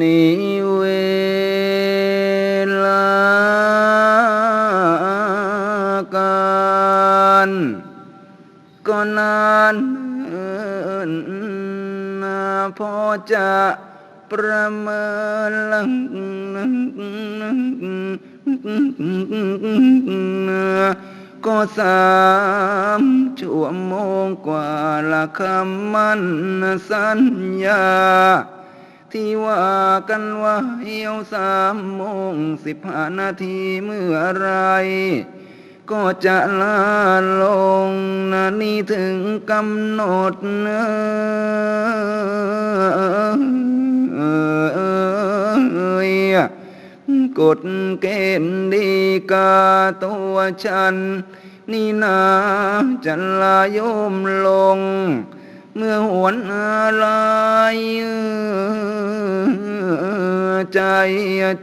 นิเวลาการก็นานเนิ่นนาพอจะประเมินก็สามชั่วโมงกว่าละคำมันสัญญา ที่ว่ากันว่าเหี่ยวสามโมงสิบห้านาทีเมื่อไร ก็จะลาลงนะนี่ถึงกำหนดเอยกฎเกณฑ์ดีกาตัวฉัน นี่นาจะลายมลง เมื่อหวนอะไรใจ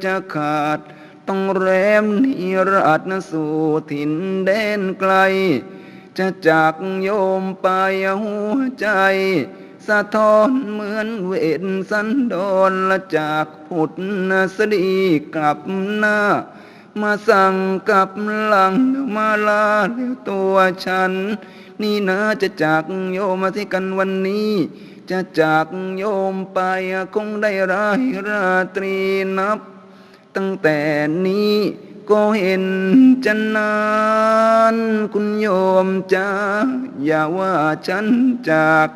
จะขาด ต้องแรมนิรัตนสู่ถิ่นแดนไกล จะจากโยมไปหัวใจ สะท้อนเหมือนเวทสันดอนละจากพุทธสดีกลับหน้า มาสั่งกับหลังมาลาเลี้ยวตัวฉัน นี่นะจะจากโยมมาที่กันวันนี้ จะจากโยมไปคงได้รายราตรีนับ ตั้งแต่นี้ก็เห็นจะนานคุณโยมจ้าอย่าว่าฉันจาก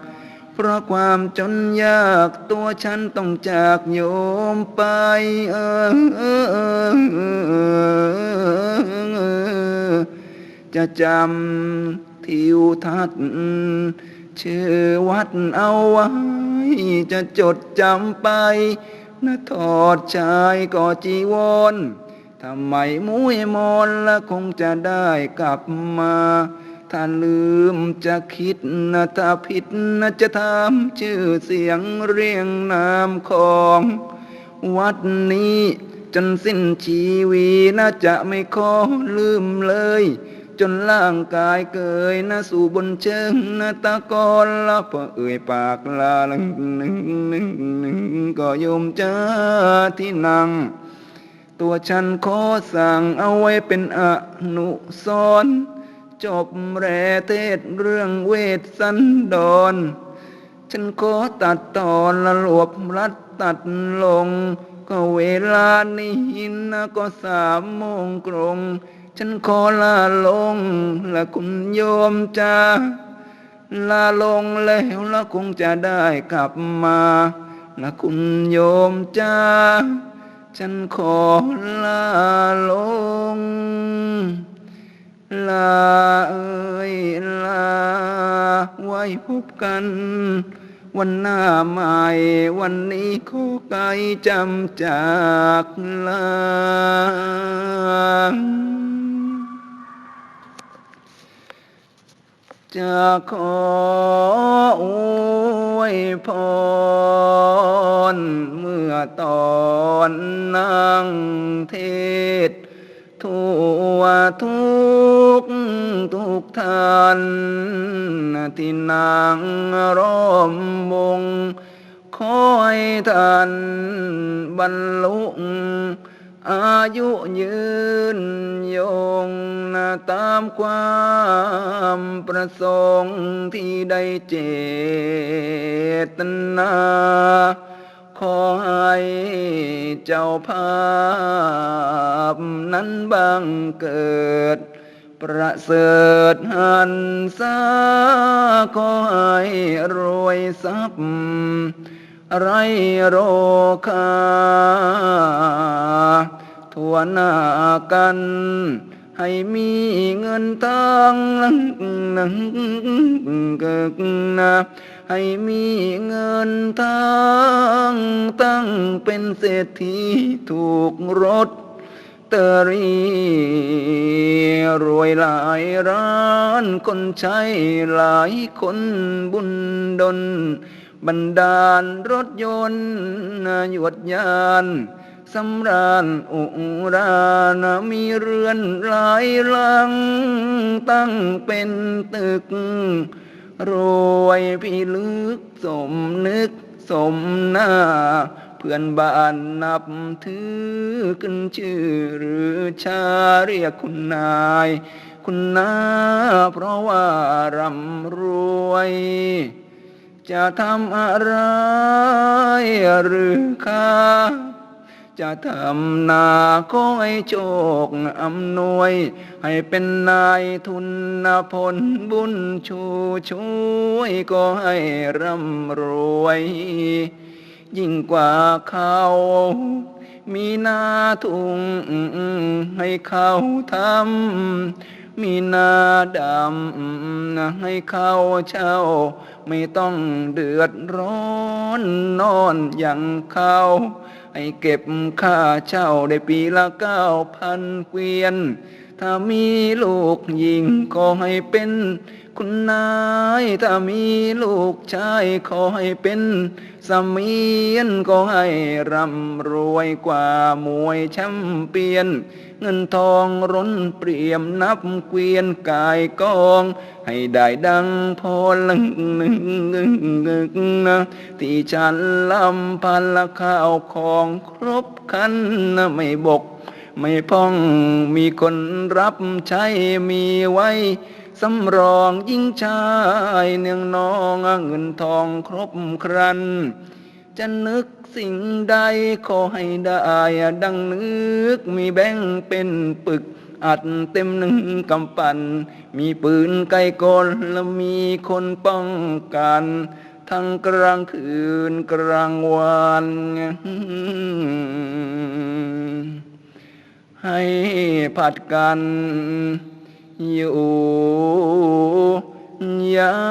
เพราะความจนยากตัวฉันต้องจากโยมไป เออเออเออจะจำทิวทัศน์ชื่อวัดเอาไว้ จะจดจำไปนะทอดชายก็จีวรทำไมมุ้ยมอนละคงจะได้กลับมา ถ้าลืมจะคิดนะถ้าผิดนะจะทำชื่อเสียงเรียงนามของ วัดนี้จนสิ้นชีวีนะจะไม่ขอลืมเลย จนร่างกายเกยนะสู่บนเชิงนะตะกอนละพอเอ่ยปากลาลังหนึ่งหนึ่งหนึ่งก็โยมจ้าที่นั่งตัวฉันขอสั่งเอาไว้เป็นอนุสรณ์ จบแรเทศเรื่องเวทสันดรฉันขอตัดตอนละหลวบรัดตัดลง ก็เวลานี้นะก็สามโมงกรง ฉันขอลาลงละคุณโยมจ้าลาลงแล้วละคงจะได้กลับมาละคุณโยมจ้า ฉันขอลาลง เอ้ยลาไว้พบกัน วันหน้าใหม่ วันนี้ขอไกลจำจากลาจะขออวยพรเมื่อตอนนั่งเทศ ทั่วทุกทุกท่านที่นางร้อมวงขอให้ท่านบรรลุอายุยืนยงนะตามความประสงค์ที่ได้เจตนา ขอให้เจ้าภาพนั้นบังเกิด ประเสริฐหันษาขอให้รวยทรัพย์ ไรโรคาทั่วหน้ากัน ให้มีเงินทองนังนังเกิกนะให้มีเงินทองตั้งเป็นเศรษฐีถูกรถเตอรี่รวยหลายร้านคนใช้หลายคนบุญดลบรรดาลรถยนต์ยวดยาน สำราญอุรานะมีเรือนหลายหลัง ตั้งเป็นตึก รวยพี่ลึกสมนึกสมหน้า เพื่อนบ้านนับถือขึ้นชื่อหรือชาเรียกคุณนาย คุณนาเพราะว่าร่ำรวยจะทำอะไรหรือข้า จะทำนาขอให้โชคอำนวย ให้เป็นนายทุนพลบุญชูช่วยก็ให้ร่ำรวย ยิ่งกว่าเขามีนาทุ่งให้เขาทำ มีนาดำให้เขาเช่า ไม่ต้องเดือดร้อนนอนอย่างเขา ให้เก็บค่าเช่าได้ปีละเก้าพันเกวียน ถ้ามีลูกหญิงขอให้เป็น คุณนาย ถ้ามีลูกชายขอให้เป็นสมียนก็ให้ร่ำรวยกว่ามวยแชมเปี้ยน เงินทองร้นเปรียมนับเกวียนกายกอง ให้ได้ดังพอลึงหนึ่งนะที่ฉันลำพันละข้าวของครบคันนะไม่บก ไม่พ้องมีคนรับใช้มีไว้สำรองยิ่งชายเนืองนองเงินทองครบครัน จะนึกสิ่งใดขอให้ได้ดังนึกมีแบ่งเป็นปึกอัดเต็มหนึ่งกำปั้นมีปืนไกกลและมีคนป้องกัน ทั้งกลางคืนกลางวัน ให้ผัดกันอยู่ยา